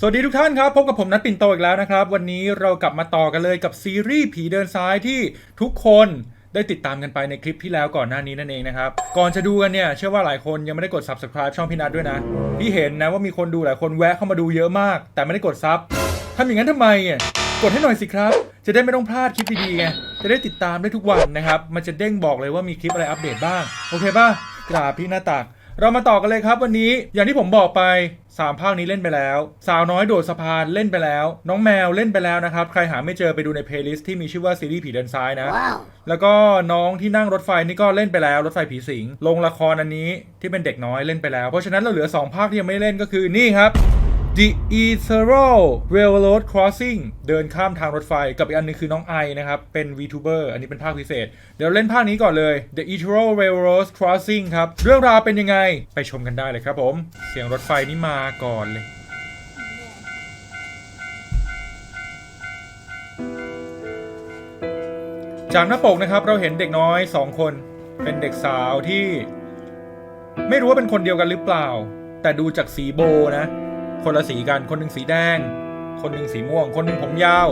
สวัสดีทุกท่านครับ พบกับผมนัทปิ่นโตอีกแล้วนะครับ วันนี้เรากลับมาต่อกันเลยกับซีรีส์ผีเดินซ้ายที่ทุกคนได้ติดตามกันไปในคลิปที่แล้วก่อนหน้านี้นั่นเองนะครับ ก่อนจะดูกันเนี่ยเชื่อว่าหลายคนยังไม่ได้กด subscribe ช่องพี่นัทด้วยนะ พี่เห็นนะว่ามีคนดูหลายคนแวะเข้ามาดูเยอะมาก แต่ไม่ได้กดซับทำอย่างนั้นทำไมอะกดให้หน่อยสิครับ จะได้ไม่ต้องพลาดคลิปดีๆไงจะได้ติดตามได้ทุกวันนะครับมันจะเด้งบอกเลยว่ามีคลิปอะไรอัปเดตบ้างโอเคป่ะกราบพี่หน้าตัก เรามาต่อกันเลยครับวันนี้อย่างที่ผมบอกไป 3 ภาคนี้เล่นไปแล้ว สาวน้อยโดดสะพานเล่นไปแล้ว น้องแมวเล่นไปแล้วนะครับ ใครหาไม่เจอไปดูในเพลย์ลิสต์ที่มีชื่อว่าซีรีส์ผีเดินซ้ายนะ Wow. แล้วก็น้องที่นั่งรถไฟนี่ก็เล่นไปแล้ว รถไฟผีสิงลงละครอันนี้ที่เป็นเด็กน้อยเล่นไปแล้ว เพราะฉะนั้นเราเหลือ 2 ภาคที่ยังไม่เล่นก็คือนี่ครับ The Ethereal Railroad Crossing เดินข้ามทางรถไฟ กับอีกอันนึงคือน้องไอนะครับ เป็น VTuber อันนี้เป็นภาคพิเศษ เดี๋ยวเล่นภาคนี้ก่อนเลย The Ethereal Railroad Crossing ครับ เรื่องราวเป็นยังไง ไปชมกันได้เลยครับผม เสียงรถไฟนี่มาก่อนเลย จากหน้าปกนะครับ เราเห็นเด็กน้อยสองคน เป็นเด็กสาวที่ ไม่รู้ว่าเป็นคนเดียวกันหรือเปล่า แต่ดูจากสีโบนะ คนละสีกัน คนหนึ่งสีแดง คนหนึ่งสีม่วง คนหนึ่งผมยาว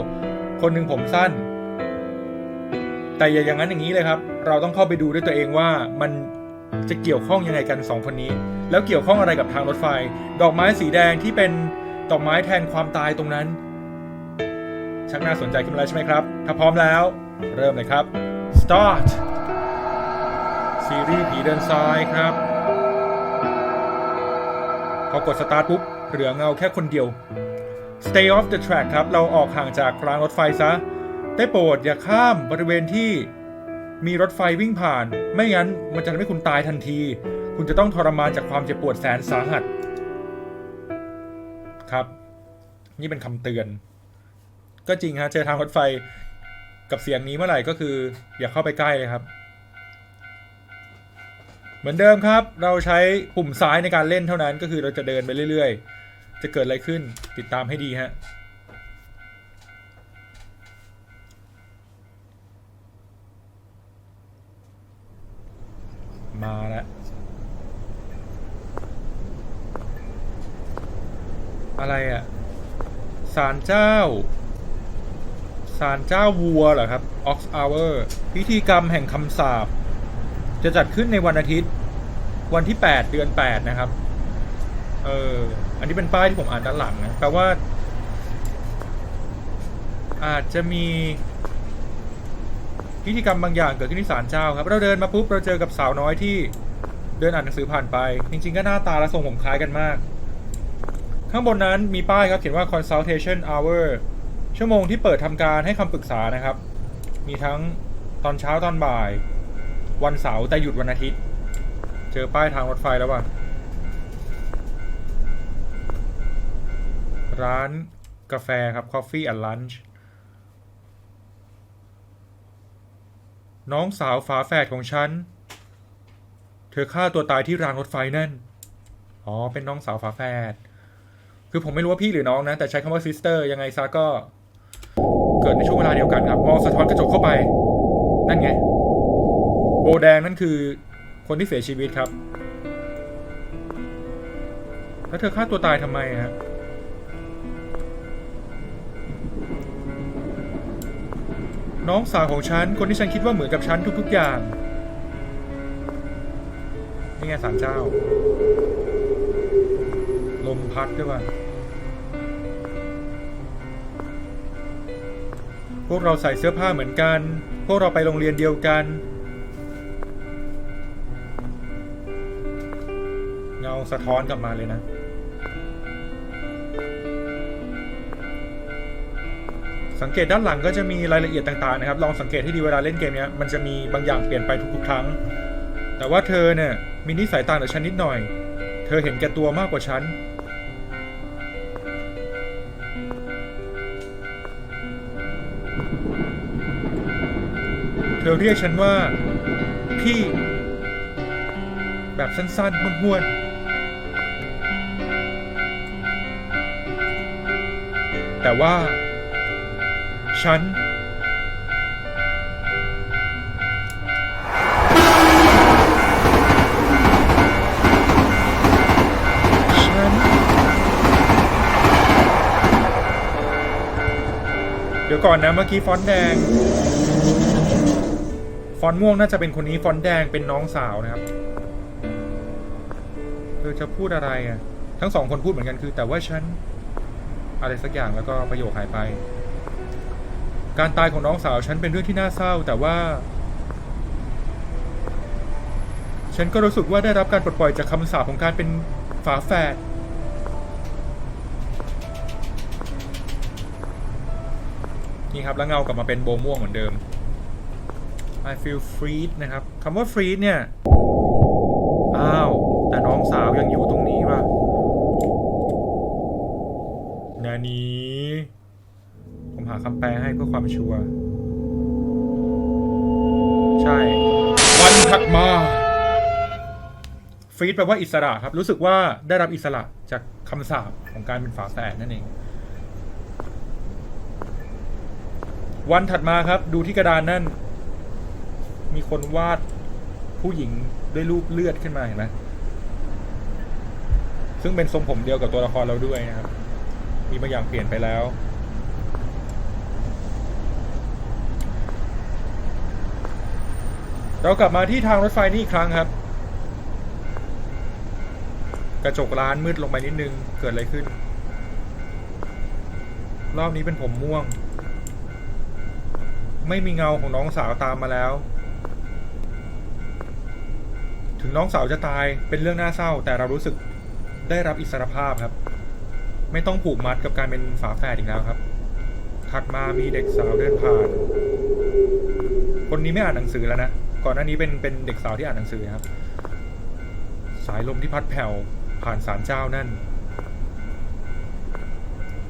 คนหนึ่งผมสั้น แต่อย่าอย่างนั้นอย่างนี้เลยครับ เราต้องเข้าไปดูด้วยตัวเองว่ามันจะเกี่ยวข้องยังไงกันสองคนนี้ แล้วเกี่ยวข้องอะไรกับทางรถไฟ ดอกไม้สีแดงที่เป็นดอกไม้แทนความตายตรงนั้น ชักน่าสนใจขึ้นมาแล้วใช่ไหมครับ ถ้าพร้อมแล้ว เริ่มเลยครับ start ซีรีส์ผีเดินซ้ายครับ พอกด start ปุ๊บ เหลือเงาแค่คนเดียว stay off the track ครับ เราออกห่างจากรางรถไฟซะ ได้โปรดอย่าข้ามบริเวณที่มีรถไฟวิ่งผ่าน ไม่งั้นมันจะทำให้คุณตายทันที คุณจะต้องทรมานจากความเจ็บปวดแสนสาหัส ครับ นี่เป็นคำเตือน ก็จริงฮะ เจอทางรถไฟกับเสียงนี้เมื่อไหร่ก็คือ อย่าเข้าไปใกล้เลยครับ เหมือนเดิมครับ เราใช้ปุ่มซ้ายในการเล่นเท่านั้นก็คือเราจะเดินไปเรื่อยๆ จะเกิดอะไรขึ้นติดตามให้ดีฮะมาแล้วอะไรอะ่ะศาลเจ้าศาลเจ้าวัวเหรอครับ Ox Hour พิธีกรรมแห่งคำสาปจะจัดขึ้นในวันอาทิตย์ วันที่ 8 เดือน 8 นะครับ เออ อันนี้เป็นป้ายที่ผมอ่านด้านหลังนะแปลว่า อาจจะมีพิธีกรรมบางอย่างเกิดขึ้นที่ศาลเจ้าครับ เราเดินมาปุ๊บเราเจอกับสาวน้อยที่เดินอ่านหนังสือผ่านไป จริง ๆ ก็หน้าตาและทรงผมคล้ายกันมาก ข้างบนนั้นมีป้ายครับ เขียนว่า consultation hour ชั่วโมงที่เปิดทำการให้คำปรึกษานะครับ มีทั้งตอนเช้าตอนบ่าย วันเสาร์แต่หยุดวันอาทิตย์ เจอป้ายทางรถไฟแล้วว่ะ ร้านกาแฟครับ Coffee and Lunch น้องสาวฝาแฝดของฉัน เธอฆ่าตัวตายที่รางรถไฟนั่น อ๋อ เป็นน้องสาวฝาแฝด คือผมไม่รู้ว่าพี่หรือน้องนะ แต่ใช้คำว่าซิสเตอร์ยังไงซะก็ เกิดในช่วงเวลาเดียวกันครับ มองสะท้อนกระจกเข้าไป นั่นไง โบแดงนั่นคือคนที่เสียชีวิตครับ แล้วเธอฆ่าตัวตายทำไมฮะ น้องสาวของฉัน คนที่ฉันคิดว่าเหมือนกับฉันทุก ๆ อย่างนี่ไงสารเจ้า ลมพัดด้วยว่ะพวกเราใส่เสื้อผ้าเหมือนกัน พวกเราไปโรงเรียนเดียวกัน เงาสะท้อนกลับมาเลยนะ สังเกตด้านหลังก็จะมีรายละเอียดต่างๆนะครับ ลองสังเกตให้ดีเวลาเล่นเกมเนี้ยมันจะมีบางอย่างเปลี่ยนไปทุกๆ ครั้ง แต่ว่าเธอเนี่ยมีนิสัยต่างจากฉันนิดหน่อย เธอเห็นแก่ตัวมากกว่าฉันเธอเรียกฉันว่า พี่ แบบสั้นๆม้วนๆแต่ว่า ฉัน ฉันก่อนนะเมื่อกี้ฟอนต์แดง ฟอนต์ม่วงน่าจะเป็นคนนี้ฟอนต์แดงเป็นน้องสาวนะครับเธอจะพูดอะไรอะ ทั้งสองคนพูดเหมือนกันคือ แต่ว่าฉัน อะไรสักอย่างแล้วก็ประโยคหายไป การตายของน้องสาวฉันเป็นเรื่องที่น่าเศร้า แต่ว่า ฉันก็รู้สึกว่าได้รับการปลดปล่อยจากคำสาปของการเป็นฝาแฝดนี่ครับแล้วเงากลับมาเป็นโบม่วงเหมือนเดิม I feel freed นะครับคำว่า freed เนี่ย อ้าว แต่น้องสาวยังอยู่ตรงนี้ว่ะนานี้าคำแปลให้เพื่อความชัวร์ใช่ วันถัดมาฟรีดแปลว่าอิสระครับ รู้สึกว่าได้รับอิสระจากคำสาปของการเป็นฝาแฝดนั่นเอง วันถัดมาครับ ดูที่กระดานนั่น มีคนวาดผู้หญิงด้วยรูปเลือดขึ้นมาเห็นไหมซึ่งเป็นทรงผมเดียวกับตัวละครเราด้วยนะครับ มีบางอย่างเปลี่ยนไปแล้ว เรากลับมาที่ทางรถไฟนี่อีกครั้งครับ กระจกร้านมืดลงไปนิดนึง เกิดอะไรขึ้น รอบนี้เป็นผมม่วง ไม่มีเงาของน้องสาวตามมาแล้ว ถึงน้องสาวจะตายเป็นเรื่องน่าเศร้า แต่เรารู้สึกได้รับอิสรภาพครับ ไม่ต้องผูกมัดกับการเป็นฝาแฝดอีกแล้วครับ ถัดมามีเด็กสาวเดินผ่าน คนนี้ไม่อ่านหนังสือแล้วนะ ก่อนหน้านี้เป็นเป็นเด็กสาวที่อ่านหนังสือครับ สายลมที่พัดแผ่วผ่านศาลเจ้านั่น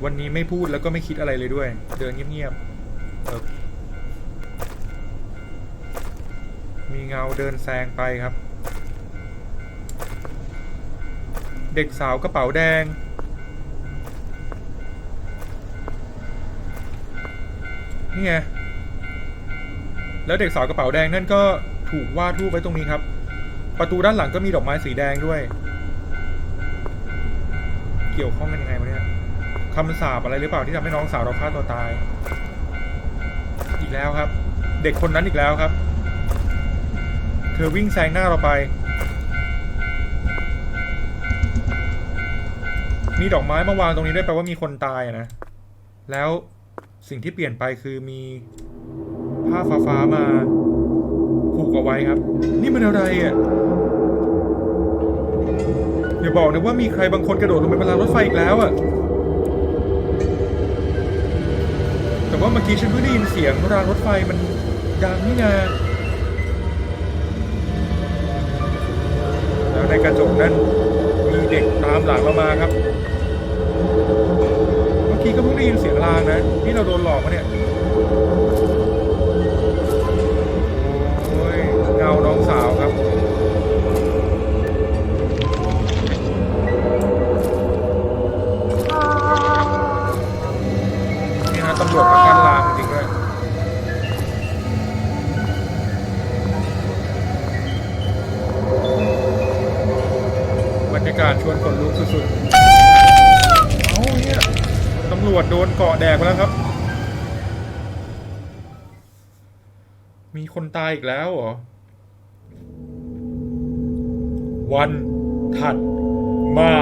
วันนี้ไม่พูดแล้วก็ไม่คิดอะไรเลยด้วย เดินเงียบๆเออมีเงาเดินแซงไปครับ เด็กสาวกระเป๋าแดงนี่ไง แล้วเด็กสาวกระเป๋าแดงนั่นก็ถูกวาดรูปไว้ตรงนี้ครับ ประตูด้านหลังก็มีดอกไม้สีแดงด้วย เกี่ยวข้องกันยังไงวะเนี่ยคำสาปอะไรหรือเปล่าที่ทำให้น้องสาวเราฆ่าตัวตาย อีกแล้วครับ เด็กคนนั้นอีกแล้วครับ เธอวิ่งแซงหน้าเราไป มีดอกไม้มาวางตรงนี้ได้แปลว่ามีคนตายนะ แล้วสิ่งที่เปลี่ยนไปคือมี ผ้าฟ้าฟ้าๆมาผูกเอาไว้ครับ นี่มันอะไรอะอย่าบอกนะว่ามีใครบางคนกระโดดลงไปบนรางรถไฟอีกแล้วอะแต่ว่าเมื่อกี้ฉันเพิ่งได้ยินเสียงรางรถไฟมันดังนี่นาแล้วในกระจกนั้นมีเด็กตามหลังเรามาครับ เมื่อกี้ก็เพิ่งได้ยินเสียงรางนะ นี่เราโดนหลอกมาเนี่ย องสาวครับนี่ฮะตำรวจมากั้นรางจริงด้วยบรรยากาศชวนขนลุกสุดๆเอ้าเนี่ยตำรวจโดนเกาะแดกไปแล้วครับมีคนตายอีกแล้วเหรอ วันถัดมา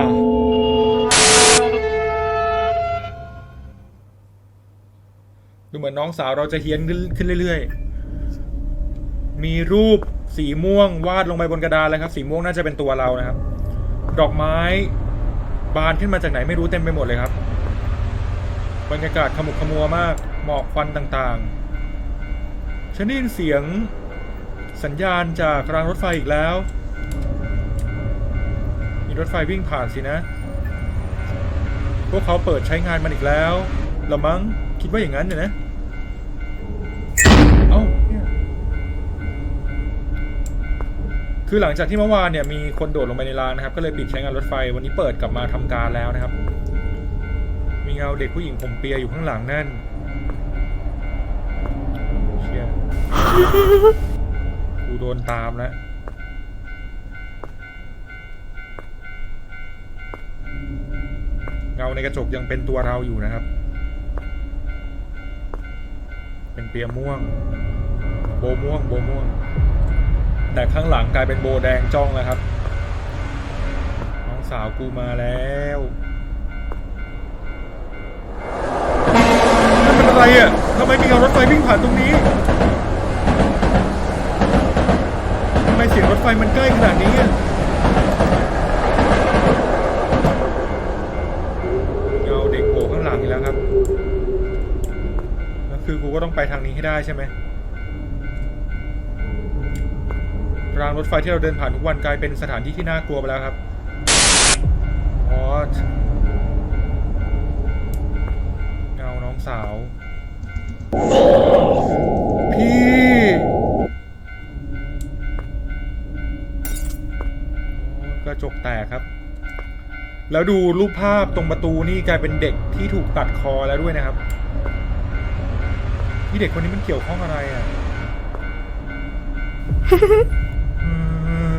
ดูเหมือนน้องสาวเราจะเฮี้ยนขึ้นขึ้นเรื่อยๆ มีรูปสีม่วงวาดลงไปบนกระดานเลยครับ สีม่วงน่าจะเป็นตัวเรานะครับ ดอกไม้บานขึ้นมาจากไหนไม่รู้เต็มไปหมดเลยครับ บรรยากาศขมุกขมัวมาก หมอกควันต่างๆ ฉันได้ยินเสียงสัญญาณจากรางรถไฟอีกแล้ว มีรถไฟวิ่งผ่านสินะ พวกเขาเปิดใช้งานมันอีกแล้วละมั้งคิดว่าอย่างนั้นเนี่ยนะ เอ้าคือหลังจากที่เมื่อวานเนี่ยมีคนโดดลงไปในรางนะครับ ก็เลยปิดใช้งานรถไฟวันนี้เปิดกลับมาทำการแล้วนะครับ มีเงาเด็กผู้หญิงผมเปียอยู่ข้างหลังนั่นเชี่ยกูโดนตามแล้ว เงาในกระจกยังเป็นตัวเราอยู่นะครับ เป็นเปียม่วง โบม่วง โบม่วง แต่ข้างหลังกลายเป็นโบแดงจ้องแล้วครับ น้องสาวกูมาแล้วนั่นเป็นอะไรอะทำไมมีเงารถไฟวิ่งผ่านตรงนี้ทำไมเสียงรถไฟมันใกล้ขนาดนี้อะเงาเด็กโผล่ข้างอีกแล้วครับแล้วคือกูก็ต้องไปทางนี้ให้ได้ใช่ไหมรางรถไฟที่เราเดินผ่านทุกวันกลายเป็นสถานที่ที่น่ากลัวไปแล้วครับอ๋อเงาน้องสาว พี่กระจกแตกครับ แล้วดูรูปภาพตรงประตูนี่กลายเป็นเด็กที่ถูกตัดคอแล้วด้วยนะครับที่เด็กคนนี้มันเกี่ยวข้องอะไรอะอืม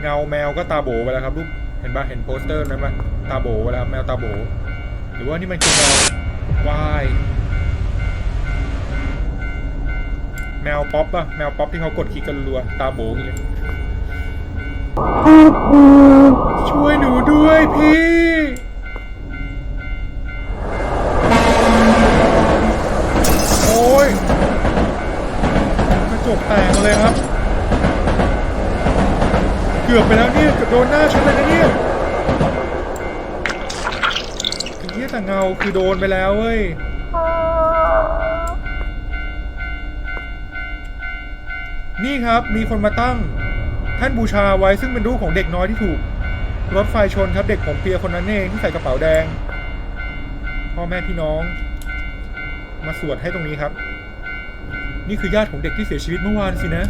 เงาแมวก็ตาโบไปแล้วครับรูปเห็นปะเห็นโปสเตอร์นั้นปะตาโบไปแล้วแมวตาโบ หรือว่านี่มันคือแมววายแมวป๊อปปะแมวป๊อปที่เขากดคลิกกันรัวๆตาโบอย่างเงี้ย ช่วยหนูด้วยพี่ โอ้ยกระจกแตกเลยครับ เกือบไปแล้วเนี่ยเกือบโดนหน้าฉันเลยนะเนี่ยไอ้เหี้ยแต่เงาคือโดนไปแล้วเว้ยนี่ครับมีคนมาตั้ง ท่านบูชาไว้ซึ่งเป็นรูปของเด็กน้อยที่ถูก รถไฟชนครับเด็กผมเปียคนนั้นเองที่ใส่กระเป๋าแดง พ่อแม่พี่น้อง มาสวดให้ตรงนี้ครับ นี่คือญาติของเด็กที่เสียชีวิตเมื่อวานสินะ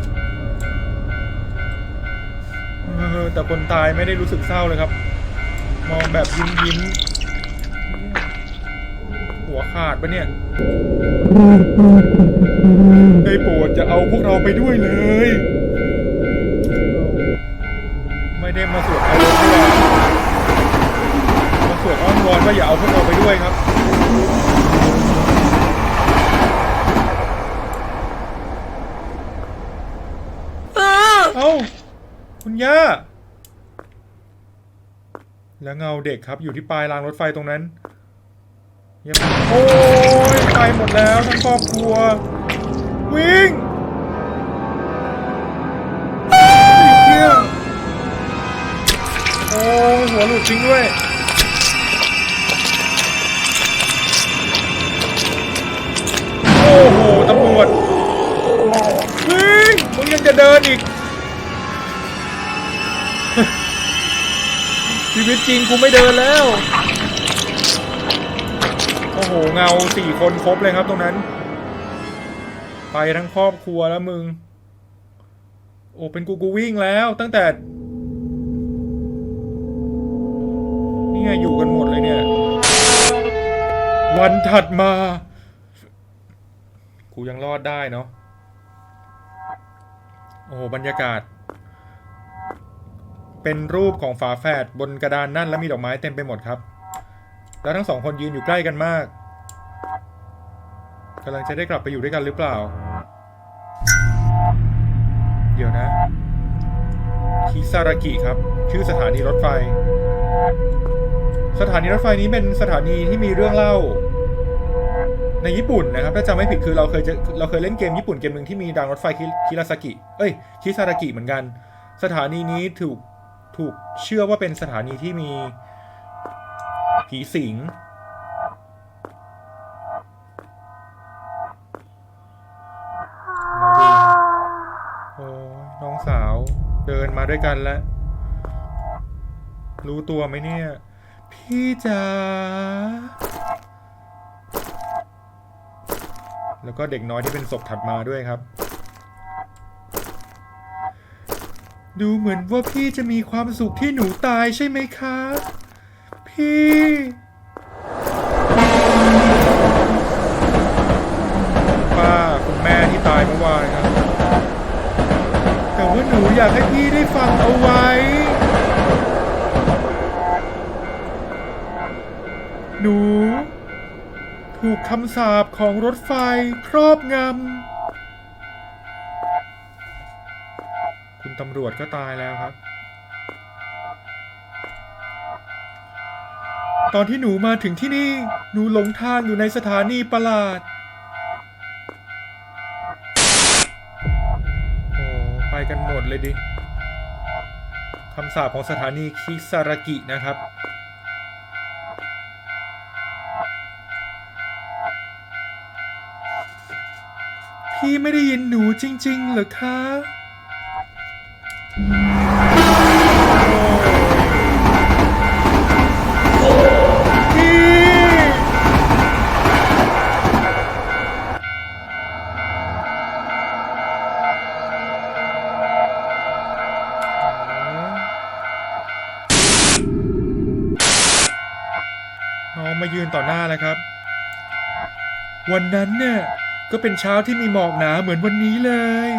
แต่คนตายไม่ได้รู้สึกเศร้าเลยครับ มองแบบยิ้มยิ้มหัวขาดปะเนี่ยได้โปรดจะเอาพวกเราไปด้วยเลย ไม่ได้มาสวด ด้วยครับ เอ้า คุณย่า แล้วเงาเด็กครับอยู่ที่ปลายรางรถไฟตรงนั้นเยี่ยมโอ้ยไปหมดแล้วทั้งครอบครัว วิ่งไอ้เหี้ยโอ้ยหัวหลุดจริงด้วย ยังจะเดินอีก ชีวิตจริงกูไม่เดินแล้ว โอ้โห เงาสี่คนครบเลยครับตรงนั้น ไปทั้งครอบครัวแล้วมึง โอ้เป็นกูกูวิ่งแล้วตั้งแต่ นี่ไงอยู่กันหมดเลยเนี่ย วันถัดมา กูยังรอดได้เนาะ โอ้โหบรรยากาศ เป็นรูปของฝาแฝดบนกระดานนั่นแล้วมีดอกไม้เต็มไปหมดครับ แล้วทั้งสองคนยืนอยู่ใกล้กันมากกำลังจะได้กลับไปอยู่ด้วยกันหรือเปล่า เดี๋ยวนะ คิซารากิครับ ชื่อสถานีรถไฟ สถานีรถไฟนี้เป็นสถานีที่มีเรื่องเล่า ในญี่ปุ่นนะครับถ้าจำไม่ผิดคือเราเคยจะเราเคยเล่นเกมญี่ปุ่นเกมหนึ่งที่มีรางรถไฟคิคราซากิ เอ้ยคิซารากิเหมือนกัน สถานีนี้ถูกถูกเชื่อว่าเป็นสถานีที่มีผีสิงเราดูนะโอ้น้องสาวเดินมาด้วยกันแล้ว รู้ตัวไหมเนี่ย พี่จ๋า แล้วก็เด็กน้อยที่เป็นศพถัดมาด้วยครับ ดูเหมือนว่าพี่จะมีความสุขที่หนูตายใช่ไหมคะพี่ ป้าคุณแม่ที่ตายเมื่อวานครับ แต่ว่าหนูอยากให้พี่ได้ฟังเอาไว้หนู ถูกคำสาปของรถไฟครอบงำ คุณตำรวจก็ตายแล้วครับ ตอนที่หนูมาถึงที่นี่ หนูหลงทางอยู่ในสถานีประหลาด โอ้ไปกันหมดเลยดิคำสาปของสถานีคิซารากินะครับ ไม่ได้ยินหนูจริง ๆ เหรอคะน้องมายืนต่อหน้าแล้วครับ วันนั้นเนี่ย ก็เป็นเช้าที่มีหมอกหนาเหมือนวันนี้เลย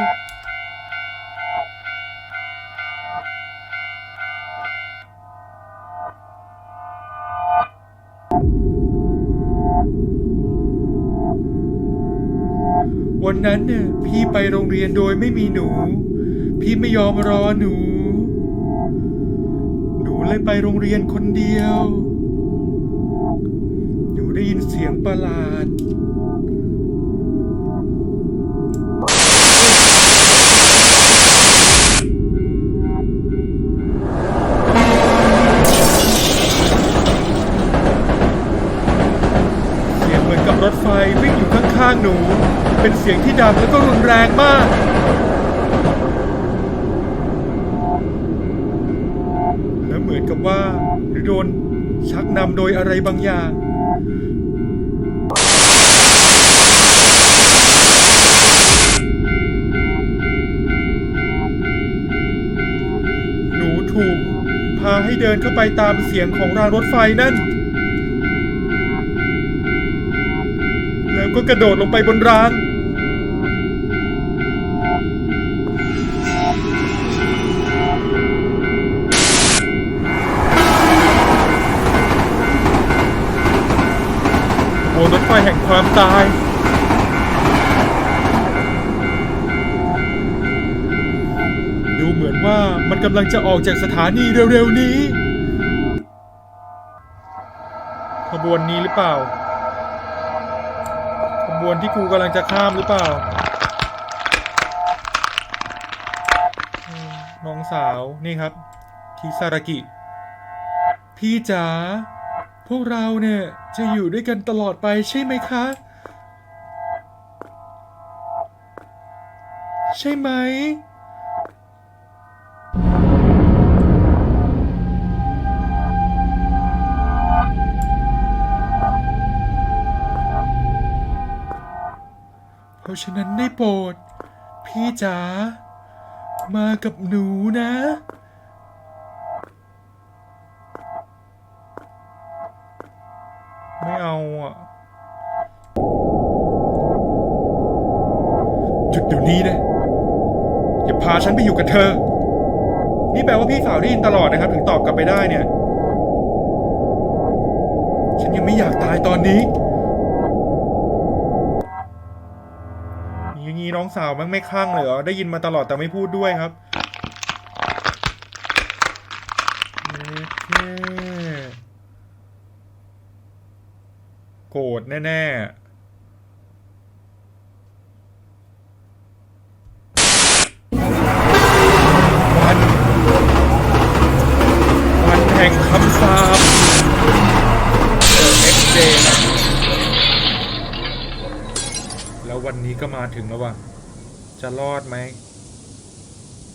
วันนั้นเนี่ยพี่ไปโรงเรียนโดยไม่มีหนู พี่ไม่ยอมรอหนู หนูเลยไปโรงเรียนคนเดียว หนูได้ยินเสียงประหลาด หนู เป็นเสียงที่ดังแล้วก็รุนแรงมาก และเหมือนกับว่าหรือโดนชักนำโดยอะไรบางอย่างหนูถูกพาให้เดินเข้าไปตามเสียงของรางรถไฟนั่น ก็กระโดดลงไปบนราง บนรถไฟแห่งความตาย ดูเหมือนว่ามันกำลังจะออกจากสถานีเร็วๆนี้ ขบวนนี้หรือเปล่า ที่กูกำลังจะข้ามหรือเปล่า น้องสาวนี่ครับ ทิซารากิ พี่จ๋าพวกเราเนี่ยจะอยู่ด้วยกันตลอดไปใช่ไหมคะ ใช่ไหม ราะฉะนั้นได้โปรด พี่จ๋ามากับหนูนะ ไม่เอาอะหยุดเดี๋ยวนี้นะ อย่าพาฉันไปอยู่กับเธอ นี่แปลว่าพี่สาวได้ยินตลอดนะครับ ถึงตอบกลับไปได้เนี่ย ฉันยังไม่อยากตายตอนนี้ องนี้น้องสาวมันไม่คลั่งเลยเหรอได้ยินมาตลอดแต่ไม่พูดด้วยครับเย้เท่โกรธแน่ๆวันวันแห่งคำสาปเออ next day ครับแล้ววันนี้ก็มาถึงแล้วว่ะ จะรอดไหม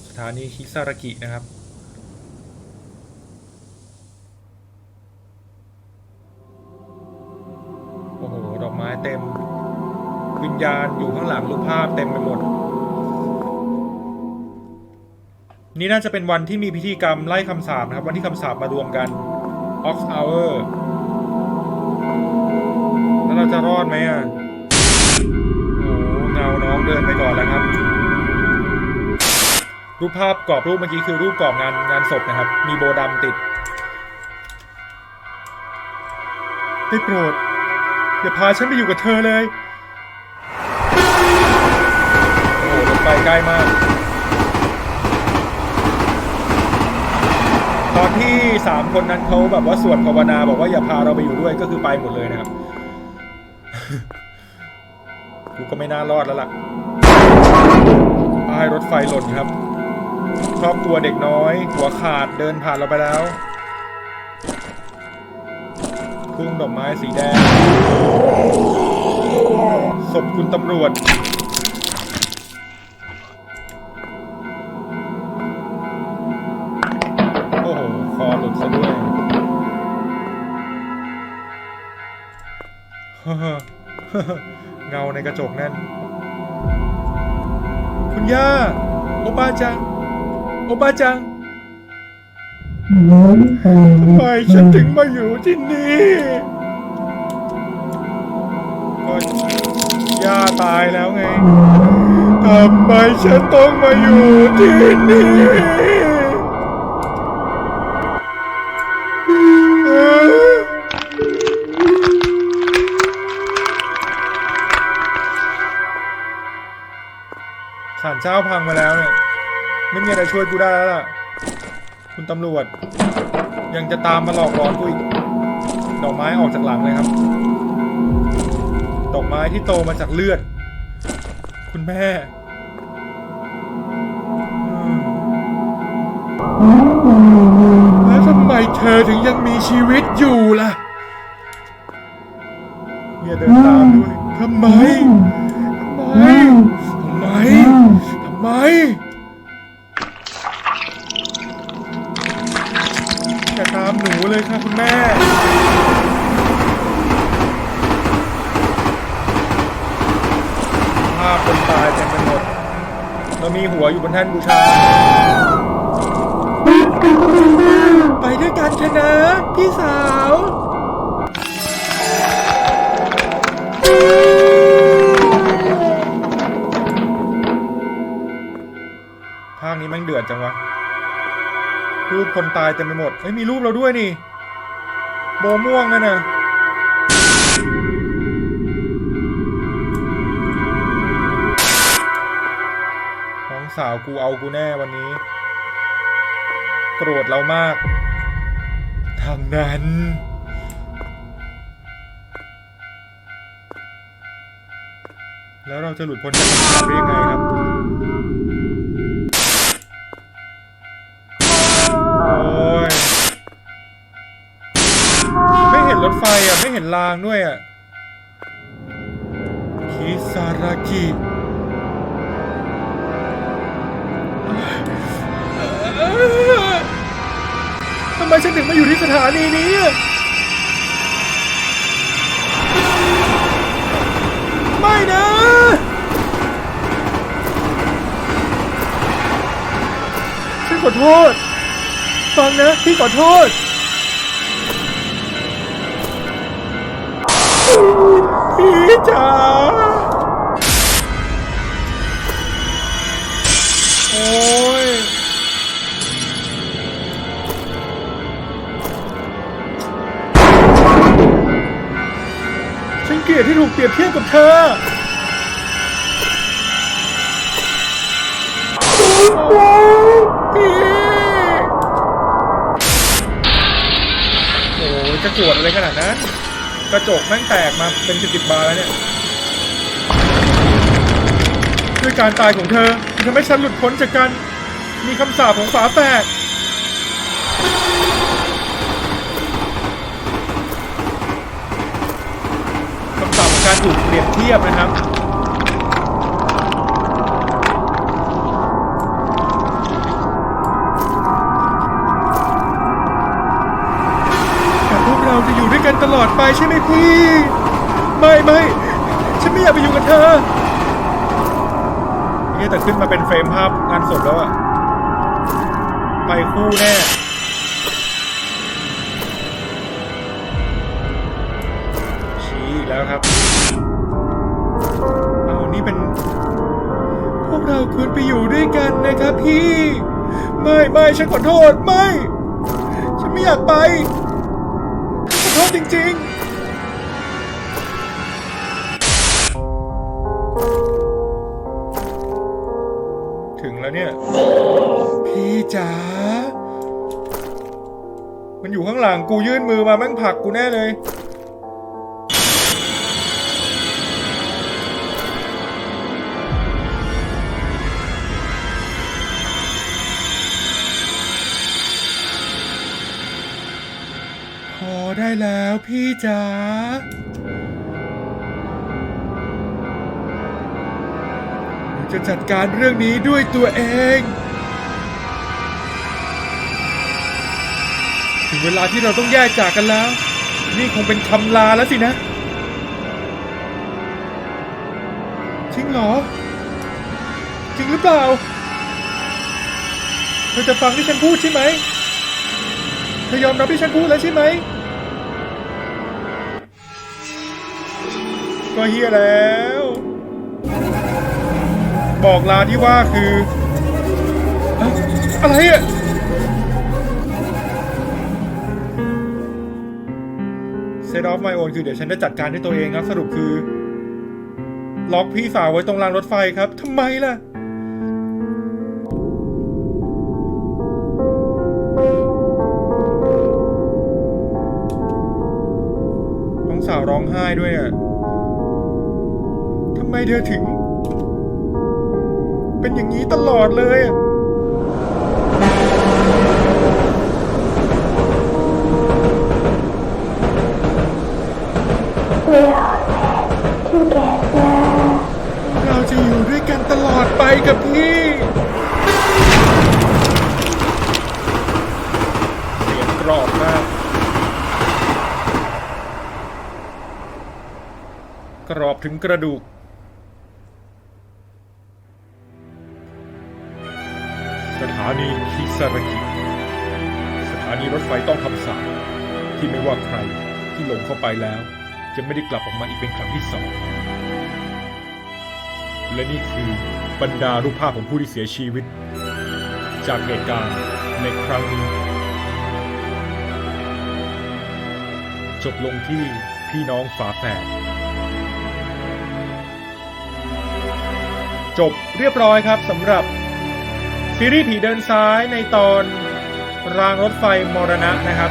สถานีคิซารากินะครับ โอ้โห ดอกไม้เต็ม วิญญาณอยู่ข้างหลังรูปภาพเต็มไปหมด นี่น่าจะเป็นวันที่มีพิธีกรรมไล่คำสาปนะครับ วันที่คำสาปมารวมกัน Ox Hour แล้วเราจะรอดไหมอะ เงาน้องเดินไปก่อนแล้วครับ รูปภาพกรอบรูปเมื่อกี้คือรูปกรอบงานงานศพนะครับ มีโบดำติดได้โปรดได้อย่าพาฉันไปอยู่กับเธอเลยโอ้โหรถไฟใกล้มาก ตอนที่สามคนนั้นเขาแบบว่าสวดภาวนาบอกว่าอย่าพาเราไปอยู่ด้วยก็คือไปหมดเลยนะครับ กูก็ไม่น่ารอดแล้วล่ะป้ายรถไฟหล่นครับครอบครัวเด็กน้อย หัวขาดเดินผ่านเราไปแล้วทุ่งดอกไม้สีแดงศพคุณตำรวจโอ้โหคอหลุดซะด้วยเงา ในกระจกนั่น คุณย่า โอป้าจัง โอป้าจังทำไมฉันถึงมาอยู่ที่นี่ก็ย่าตายแล้วไง ทำไมฉันต้องมาอยู่ที่นี่ เจ้าพังมาแล้วเนี่ย ไม่มีอะไรช่วยกูได้แล้วล่ะ คุณตำรวจ ยังจะตามมาหลอกหลอนกูอีก ดอกไม้ออกจากหลังเลยครับ ดอกไม้ที่โตมาจากเลือด คุณแม่แล้วทำไมเธอถึงยังมีชีวิตอยู่ล่ะ เนี่ยเดินตามด้วยทำไม มีหัวอยู่บนบูชา ไปด้วยกันเถอะนะ พี่สาว ภาคนี้แม่งเดือดจังวะ รูปคนตายเต็มไปหมดเฮ้ยมีรูปเราด้วยนี่ โบม่วงนั่นน่ะ สาวกูเอากูแน่วันนี้ โกรธเรามาก ทางนั้น แล้วเราจะหลุดพ้นจากปัญหาได้ยังไงครับโอ้ยไม่เห็นรถไฟอะ ไม่เห็นรางด้วยอะคิซารากิ มฉันถึงมาอยู่ที่สถานีนี้ ไม่นะ ฉันขอโทษ ฟังนะ พี่ขอโทษพี่จ๋าโอ้ย เกียดที่ถูกเปรียบเทียบกับเธอโอ้ยจะโกรธอะไรขนาดนั้น กระจกแม่งแตกมาเป็นสิบสิบบาแล้วเนี่ย ด้วยการตายของเธอทำให้ฉันหลุดพ้นจากการมีคำสาปของฝาแฝด การถูกเปรียบเทียบนะครับแต่พวกเราจะอยู่ด้วยกันตลอดไปใช่ไหมพี่ ไม่ไม่ฉันไม่อยากไปอยู่กับเธอนี่แต่ขึ้นมาเป็นเฟรมภาพงานศพแล้วอะไปคู่แน่ ไม่ฉันขอโทษไม่ ฉันไม่อยากไปขอโทษจริง ๆถึงแล้วเนี่ย พี่จ๋า มันอยู่ข้างหลังกูยื่นมือมาแม่งผลักกูแน่เลย พี่จ๋าจะจัดการเรื่องนี้ด้วยตัวเอง ถึงเวลาที่เราต้องแยกจากกันแล้ว นี่คงเป็นคำลาแล้วสินะ จริงเหรอ จริงหรือเปล่าเธอจะฟังที่ฉันพูดใช่ไหมเธอยอมรับที่ฉันพูดแล้วใช่ไหม ก็เฮียแล้ว บอกลาที่ว่าคืออะไรอะเซตออฟไมโอนคือเดี๋ยวฉันจะจัดการด้วยตัวเองครับ สรุปคือ ล็อกพี่สาวไว้ตรงรางรถไฟครับทำไมล่ะน้องสาวร้องไห้ด้วยอะ มเธอถึง เป็นอย่างนี้ตลอดเลยอะเราจะอยู่ด้วยกันตลอดไปกับพี่ เสียงกรอบมาก กรอบถึงกระดูกานีคิซารากิ สถานีรถไฟต้องคำสั่งที่ไม่ว่าใครที่ลงเข้าไปแล้ว จะไม่ได้กลับออกมาอีกเป็นครั้งที่สอง และนี่คือบรรดารูปภาพของผู้ที่เสียชีวิต จากเหตุการณ์ในครั้งนี้ จบลงที่พี่น้องฝาแฝดจบเรียบร้อยครับสำหรับ ซีรีส์ผีเดินซ้ายในตอนรางรถไฟมรณะนะครับ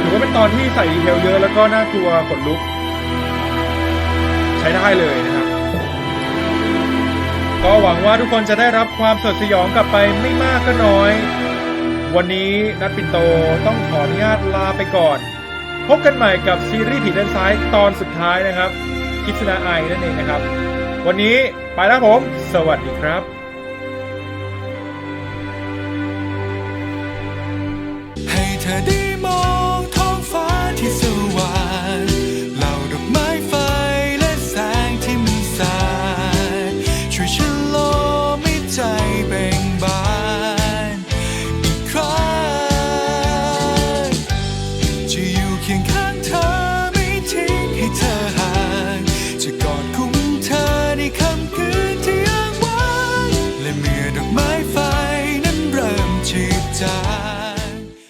ถือว่าเป็นตอนที่ใส่ดีเทลเยอะแล้วก็น่ากลัวขนลุก ใช้ได้เลยนะครับ ก็หวังว่าทุกคนจะได้รับความสดสยองกลับไปไม่มากก็น้อย วันนี้นัดปินโตต้องขออนุญาตลาไปก่อน พบกันใหม่กับซีรีส์ผีเดินซ้ายตอนสุดท้ายนะครับ คิดสนาไอนั่นเองนะครับ วันนี้ไปแล้วผม สวัสดีครับ